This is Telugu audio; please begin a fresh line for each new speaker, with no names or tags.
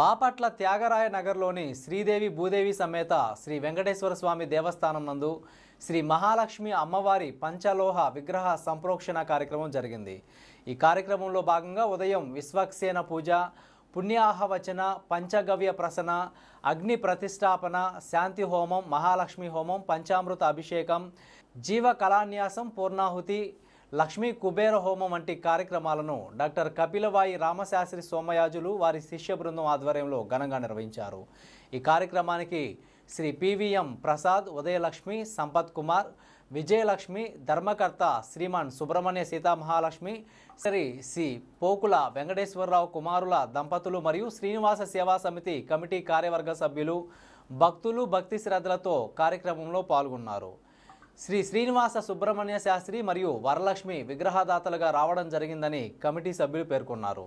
బాపట్ల త్యాగరాయ నగర్లోని శ్రీదేవి భూదేవి సమేత శ్రీ వెంకటేశ్వర స్వామి దేవస్థానం నందు శ్రీ మహాలక్ష్మి అమ్మవారి పంచలోహ విగ్రహ సంప్రోక్షణ కార్యక్రమం జరిగింది. ఈ కార్యక్రమంలో భాగంగా ఉదయం విశ్వక్సేన పూజ పుణ్యాహవచన పంచగవ్య ప్రసన అగ్ని ప్రతిష్టాపన శాంతి హోమం మహాలక్ష్మి హోమం పంచామృత అభిషేకం జీవ కళాన్యాసం పూర్ణాహుతి లక్ష్మీ కుబేర హోమం వంటి కార్యక్రమాలను డాక్టర్ కపిలవాయి రామశాస్త్రి సోమయాజులు వారి శిష్య బృందం ఆధ్వర్యంలో ఘనంగా నిర్వహించారు. ఈ కార్యక్రమానికి శ్రీ పివిఎం ప్రసాద్ ఉదయలక్ష్మి సంపత్ కుమార్ విజయలక్ష్మి ధర్మకర్త శ్రీమాన్ సుబ్రహ్మణ్య సీతామహాలక్ష్మి శ్రీ సి పోకుల వెంకటేశ్వరరావు కుమారుల దంపతులు మరియు శ్రీనివాస సేవా సమితి కమిటీ కార్యవర్గ సభ్యులు భక్తులు భక్తి శ్రద్ధలతో కార్యక్రమంలో పాల్గొన్నారు. శ్రీ శ్రీనివాస సుబ్రహ్మణ్య శాస్త్రి మరియు వరలక్ష్మి విగ్రహదాతలుగా రావడం జరిగిందని కమిటీ సభ్యులు పేర్కొన్నారు.